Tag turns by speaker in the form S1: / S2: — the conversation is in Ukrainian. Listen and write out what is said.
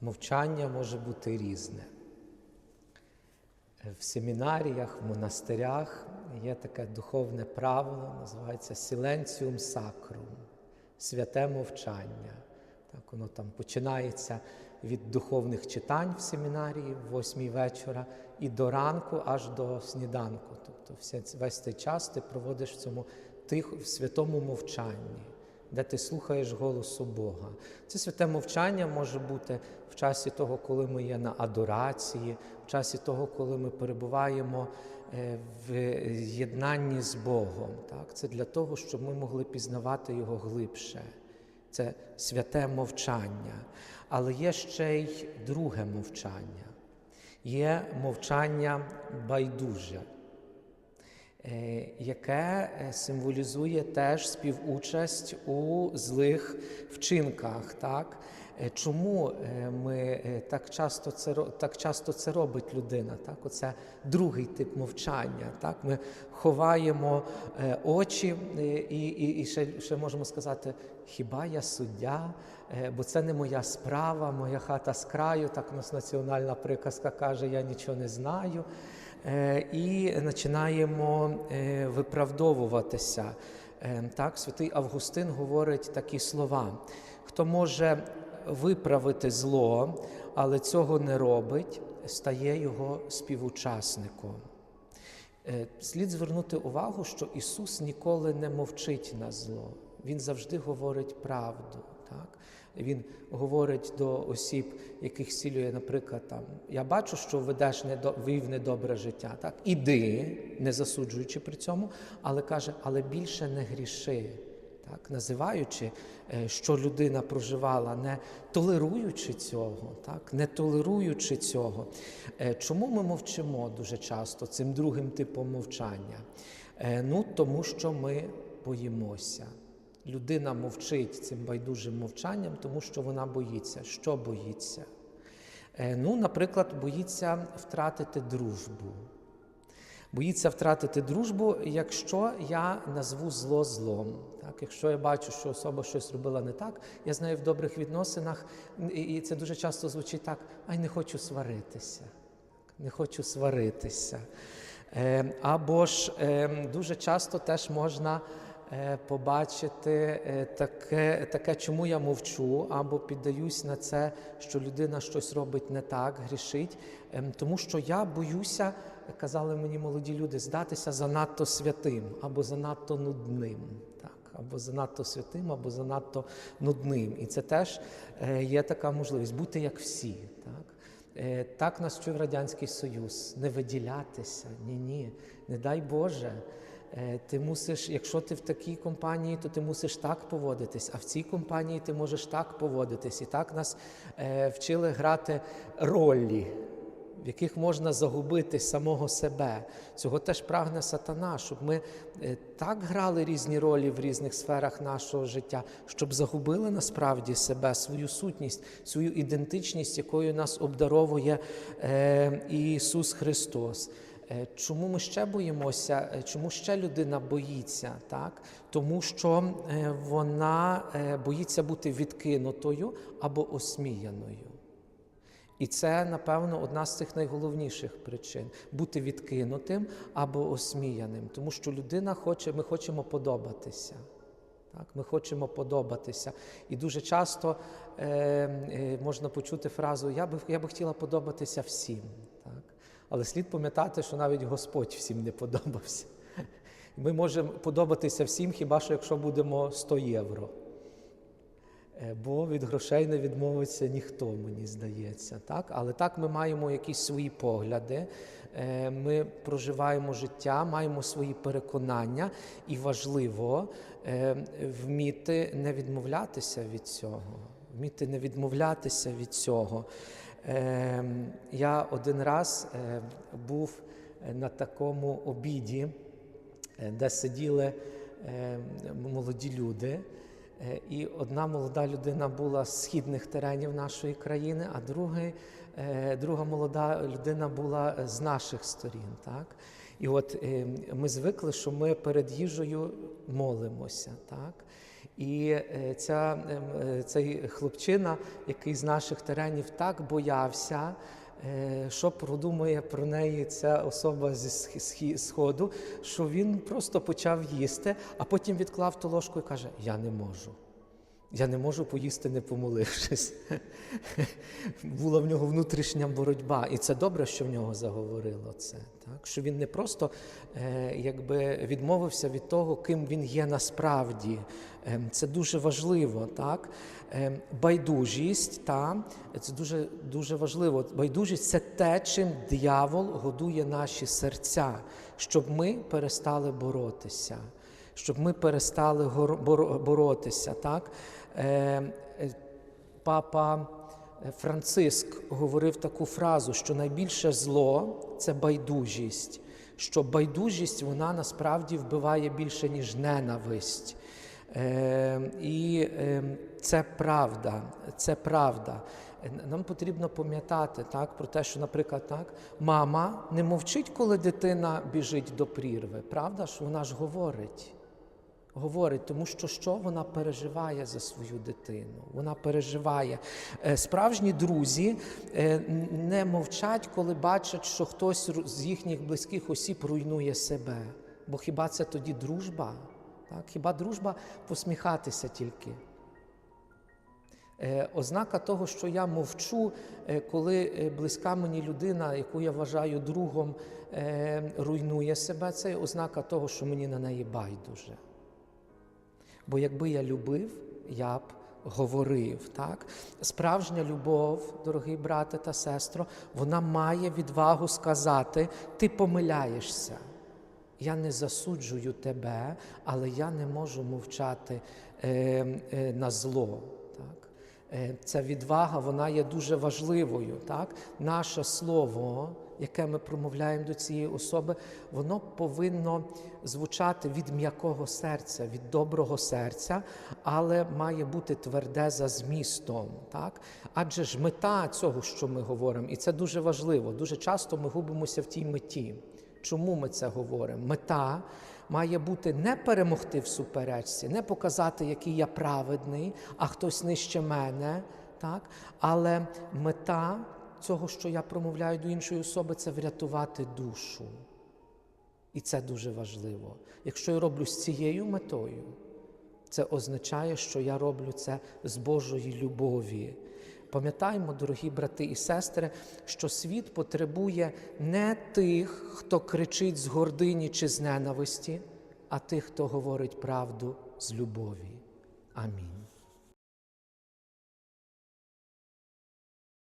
S1: Мовчання може бути різне. В семінаріях, в монастирях є таке духовне правило, називається Silencium Sacrum, святе мовчання. Так, воно там починається від духовних читань в семінарії в 8 вечора і до ранку аж до сніданку. Тобто весь цей час ти проводиш в цьому тихо, в святому мовчанні, де ти слухаєш голосу Бога. Це святе мовчання може бути в часі того, коли ми є на адорації, в часі того, коли ми перебуваємо е, в єднанні з Богом. Так? Це для того, щоб ми могли пізнавати Його глибше. Це святе мовчання. Але є ще й друге мовчання. Є мовчання байдуже, яке е, символізує теж співучасть у злих вчинках. Так? Е, Чому е, ми е, так часто це так часто це робить людина? Так, оце другий тип мовчання. Так, ми ховаємо е, очі е, і, і, і ще, ще можемо сказати, хіба я суддя? Е, Бо це не моя справа, моя хата з краю. Так у нас національна приказка каже: Я нічого не знаю. Е, І починаємо е, виправдовуватися. Е, Так, святий Августин говорить такі слова: хто може виправити зло, але цього не робить, стає його співучасником. Слід звернути увагу, що Ісус ніколи не мовчить на зло. Він завжди говорить правду. Так? Він говорить до осіб, яких цілює, наприклад, там, я бачу, що ведеш недо, вів недобре життя. Так? Іди, не засуджуючи при цьому, але каже, але більше не гріши. Так, називаючи, е, що людина проживала, не толеруючи цього, так, не толеруючи цього. Е, Чому ми мовчимо дуже часто цим другим типом мовчання? Е, Ну, тому що ми боїмося. Людина мовчить цим байдужим мовчанням, тому що вона боїться. Що боїться? Е, Ну, наприклад, боїться втратити дружбу. Боїться втратити дружбу, якщо я назву зло злом. Так? Якщо я бачу, що особа щось робила не так, я з нею в добрих відносинах, і це дуже часто звучить так: ай, не хочу сваритися. Не хочу сваритися. Е, Або ж е, дуже часто теж можна побачити е, таке, таке, чому я мовчу, або піддаюсь на це, що людина щось робить не так, грішить, Ем, тому що я боюся, казали мені молоді люди, здатися занадто святим або занадто нудним. Або занадто святим, або занадто нудним. І це теж е, є така можливість бути як всі. Так? Е, Так нас вчив Радянський Союз, не виділятися. Ні, ні, не дай Боже. Е, Ти мусиш, якщо ти в такій компанії, то ти мусиш так поводитись, а в цій компанії ти можеш так поводитись. І так нас е, вчили грати ролі, в яких можна загубити самого себе. Цього теж прагне сатана, щоб ми е, так грали різні ролі в різних сферах нашого життя, щоб загубили насправді себе, свою сутність, свою ідентичність, якою нас обдаровує Ісус Христос. Е, Чому ми ще боїмося? Е, Чому ще людина боїться? Так? Тому що е, вона боїться бути відкинутою або осміяною. І це, напевно, одна з цих найголовніших причин бути відкинутим або осміяним. Тому що людина хоче, ми хочемо подобатися. Так, Ми хочемо подобатися. І дуже часто е, можна почути фразу Я би, я би хотіла подобатися всім. Але слід пам'ятати, що навіть Господь всім не подобався. Ми можемо подобатися всім, хіба що якщо будемо 100 євро. Е, Бо від грошей не відмовиться ніхто, мені здається. Так? Але так ми маємо якісь свої погляди, е, ми проживаємо життя, маємо свої переконання, і важливо е, вміти не відмовлятися від цього. Вміти не відмовлятися від цього. Е, Я один раз е, був на такому обіді, е, де сиділи е, молоді люди. І одна молода людина була з східних теренів нашої країни, а другий, друга молода людина була з наших сторін. Так? І от е, ми звикли, що ми перед їжею молимося. Так? І е, ця, ем, е, цей хлопчина, який з наших теренів так боявся, е, що продумує про неї ця особа зі сх- сходу, що він просто почав їсти, а потім відклав ту ложку і каже: Я не можу. Я не можу поїсти, не помолившись. Була в нього внутрішня боротьба. І це добре, що в нього заговорило це. Так? Що він не просто е, якби відмовився від того, ким він є насправді. Е, це дуже важливо. Так? Е, байдужість, та, це дуже, дуже важливо. Байдужість це те, чим диявол годує наші серця, щоб ми перестали боротися щоб ми перестали боротися. Так? Е, е, Папа Франциск говорив таку фразу, що найбільше зло це байдужість, що байдужість вона насправді вбиває більше, ніж ненависть. Е, і е, це правда, це правда. Е, Нам потрібно пам'ятати так, про те, що, наприклад, так, мама не мовчить, коли дитина біжить до прірви. Правда ж, вона ж говорить. Говорить, тому що що вона переживає за свою дитину? Вона переживає. Е, Справжні друзі е, не мовчать, коли бачать, що хтось з їхніх близьких осіб руйнує себе. Бо хіба це тоді дружба? Так? Хіба дружба посміхатися тільки? Е, Ознака того, що я мовчу, коли близька мені людина, яку я вважаю другом, руйнує себе, це ознака того, що мені на неї байдуже. Бо якби я любив, я б говорив. Так? Справжня любов, дорогий брате та сестро, вона має відвагу сказати: ти помиляєшся. Я не засуджую тебе, але я не можу мовчати е, е, на зло. Так? Е, Ця відвага вона є дуже важливою. Так? Наше слово, яке ми промовляємо до цієї особи, воно повинно звучати від м'якого серця, від доброго серця, але має бути тверде за змістом. Так? Адже ж мета цього, що ми говоримо, і це дуже важливо. Дуже часто ми губимося в тій меті. Чому ми це говоримо? Мета має бути не перемогти в суперечці, не показати, який я праведний, а хтось нижче мене. Так? Але мета цього, що я промовляю до іншої особи, це врятувати душу. І це дуже важливо. Якщо я роблю з цією метою, це означає, що я роблю це з Божої любові. Пам'ятаємо, дорогі брати і сестри, що світ потребує не тих, хто кричить з гордині чи з ненависті, а тих, хто говорить правду з любові. Амінь.